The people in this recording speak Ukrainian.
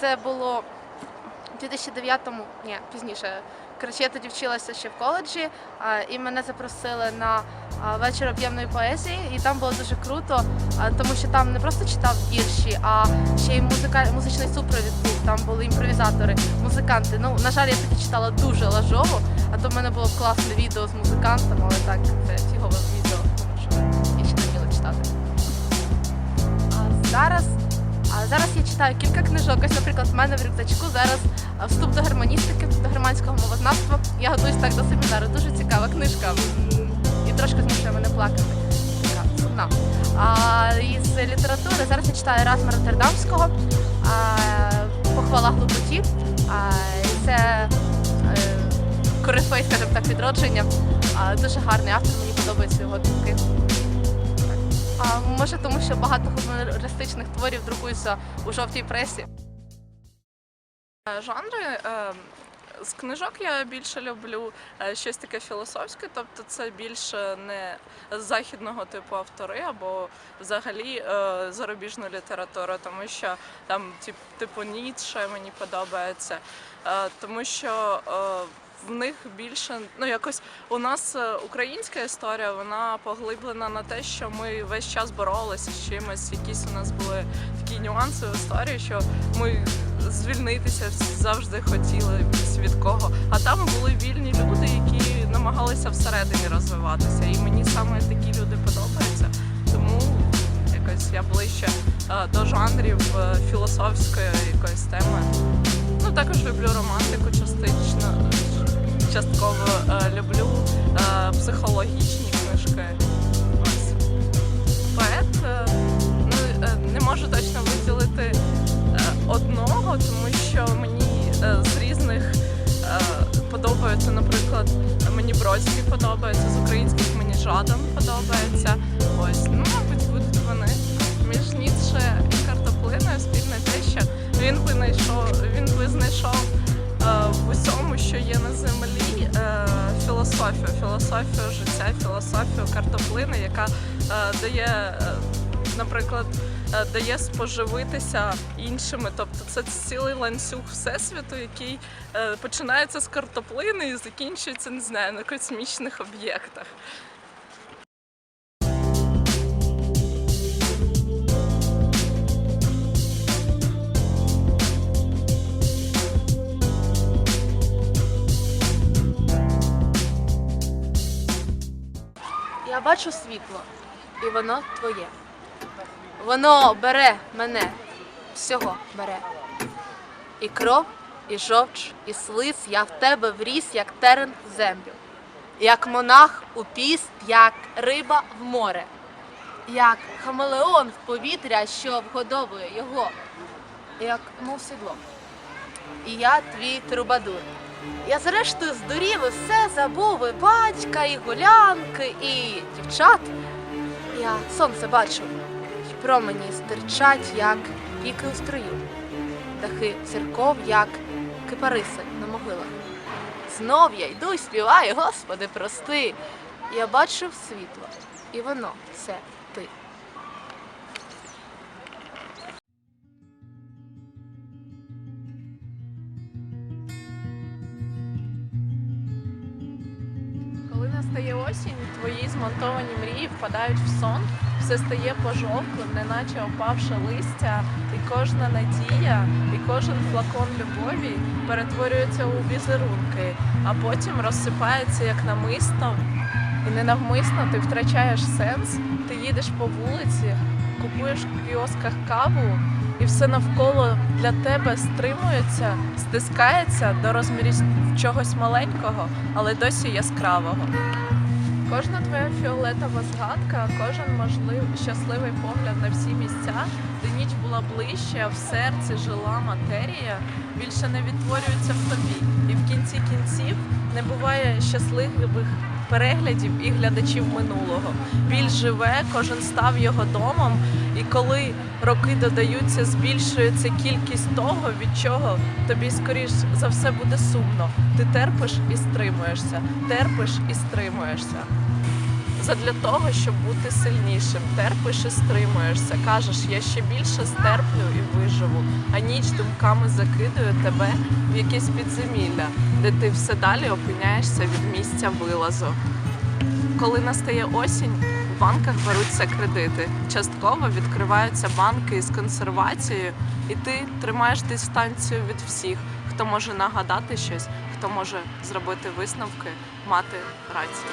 це було у 2009-му, ні, пізніше. Коротше, я тоді вчилася ще в коледжі, і мене запросили на вечір об'ємної поезії, і там було дуже круто, тому що там не просто читав вірші, а ще й музика... музичний супровід був. Там були імпровізатори, музиканти. Ну, на жаль, я тоді читала дуже лажово, а то в мене було класне відео з музикантами, але так, це фігове відео, тому що я ще не вміла читати. А зараз, зараз я читаю кілька книжок. Ось, наприклад, в мене в рюкзачку зараз вступ до германістики, до германського мовознавства. Я готуюсь так до семінару. Дуже цікава книжка. І трошки змушує мене плакати. Сумна. А із літератури зараз я читаю Еразма Роттердамського Похвала глупоті. Це е, корифей, скажімо так, відродження. Дуже гарний автор, мені подобаються його думки. Може тому, що багато гумористичних творів друкуються у жовтій пресі. Е, Жанри е, з книжок я більше люблю е, щось таке філософське, тобто це більше не західного типу автори або взагалі зарубіжну літературу, тому що там типу Ніцше мені подобається, тому що в них більше ну якось у нас е, українська історія, вона поглиблена на те, що ми весь час боролися з чимось. Якісь у нас були такі нюанси в історії, що ми звільнитися завжди хотіли від кого. А там були вільні люди, які намагалися всередині розвиватися. І мені саме такі люди подобаються. Тому якось я ближче е, до жанрів е, філософської якоїсь теми. Ну також люблю романтику частично, частково е, люблю е, психологічні книжки. Ось. Поет е, ну, не можу точно виділити одного, тому що мені з різних подобаються, наприклад, мені Бродський подобається, з українських мені Жадан подобається. Ось, ну, мабуть, будуть вони. Між Ніцше і картоплиною спільне те, що він винайшов, він визнайшов в усьому, що є на землі, філософію, філософію життя, філософію картоплини, яка е, дає, е, наприклад, е, дає споживитися іншими. Тобто це цілий ланцюг всесвіту, який починається з картоплини і закінчується, не знаю, на космічних об'єктах. Бачу світло, і воно твоє. Воно бере мене, всього бере. І кров, і жовч, і слиз, я в тебе вріс, як терен в землю. Як монах у піст, як риба в море, як хамелеон в повітря, що вгодовує його, як мов сідло. І я твій трубадур. Я зрештою здурів і все забув і батька, і гулянки, і дівчат. Я сонце бачу, й промені стирчать, як піки у строю, дахи церков, як кипариси на могилах. Знов я йду й співаю, Господи, прости. Я бачу світло, і воно це ти. Настає осінь, твої змонтовані мрії впадають в сон, все стає пожовклим, неначе опавше листя, і кожна надія, і кожен флакон любові перетворюється у візерунки, а потім розсипається як намисто, і ненавмисно ти втрачаєш сенс, ти їдеш по вулиці, купуєш в кіосках каву, і все навколо для тебе стримується, стискається до розмірів чогось маленького, але досі яскравого. Кожна твоя фіолетова згадка, кожен можливий щасливий погляд на всі місця, де ніч була ближче, а в серці жила матерія, більше не відтворюється в тобі. І в кінці кінців не буває щасливих переглядів і глядачів минулого. Біль живе, кожен став його домом, і коли роки додаються, збільшується кількість того, від чого тобі скоріш за все буде сумно. Ти терпиш і стримуєшся, терпиш і стримуєшся. Задля того, щоб бути сильнішим. Терпиш і стримуєшся. Кажеш, я ще більше стерплю і виживу. А ніч думками закидує тебе в якесь підземілля, де ти все далі опиняєшся від місця вилазу. Коли настає осінь, в банках беруться кредити. Частково відкриваються банки із консервацією, і ти тримаєш дистанцію від всіх, хто може нагадати щось, хто може зробити висновки, мати рацію.